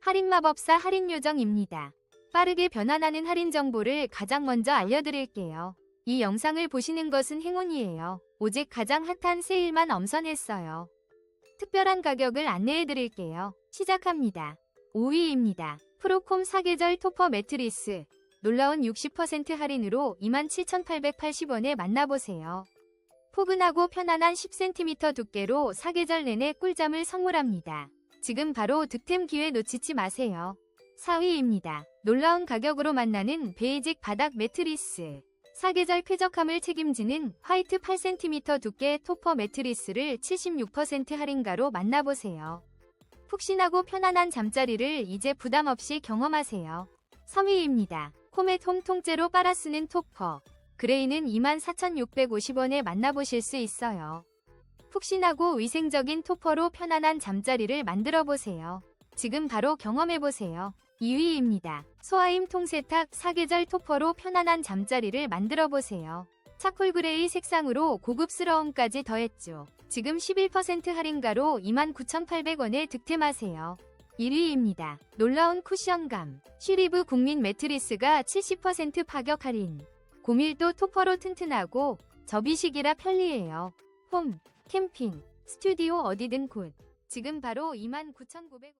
할인마법사 할인요정입니다. 빠르게 변환하는 할인 정보를 가장 먼저 알려드릴게요. 이 영상을 보시는 것은 행운이에요. 오직 가장 핫한 세일만 엄선했어요. 특별한 가격을 안내해드릴게요. 시작합니다. 5위입니다. 프로콤 사계절 토퍼 매트리스. 놀라운 60% 할인으로 27,880원에 만나보세요. 포근하고 편안한 10cm 두께로 사계절 내내 꿀잠을 선물합니다. 지금 바로 득템 기회 놓치지 마세요. 4위입니다. 놀라운 가격으로 만나는 베이직 바닥 매트리스. 사계절 쾌적함을 책임지는 화이트 8cm 두께 토퍼 매트리스를 76% 할인가로 만나보세요. 푹신하고 편안한 잠자리를 이제 부담 없이 경험하세요. 3위입니다. 코멧 홈 통째로 빨아 쓰는 토퍼. 그레이는 24,650원에 만나보실 수 있어요. 푹신하고 위생적인 토퍼로 편안한 잠자리를 만들어 보세요. 지금 바로 경험해 보세요. 2위입니다. 소아임 통세탁 사계절 토퍼로 편안한 잠자리를 만들어 보세요. 차콜 그레이 색상으로 고급스러움까지 더했죠. 지금 11% 할인가로 29,800원에 득템하세요. 1위입니다. 놀라운 쿠션감. 쉬리브 국민 매트리스가 70% 파격 할인. 고밀도 토퍼로 튼튼하고 접이식이라 편리해요. 홈, 캠핑, 스튜디오 어디든 굿. 지금 바로 29,900원.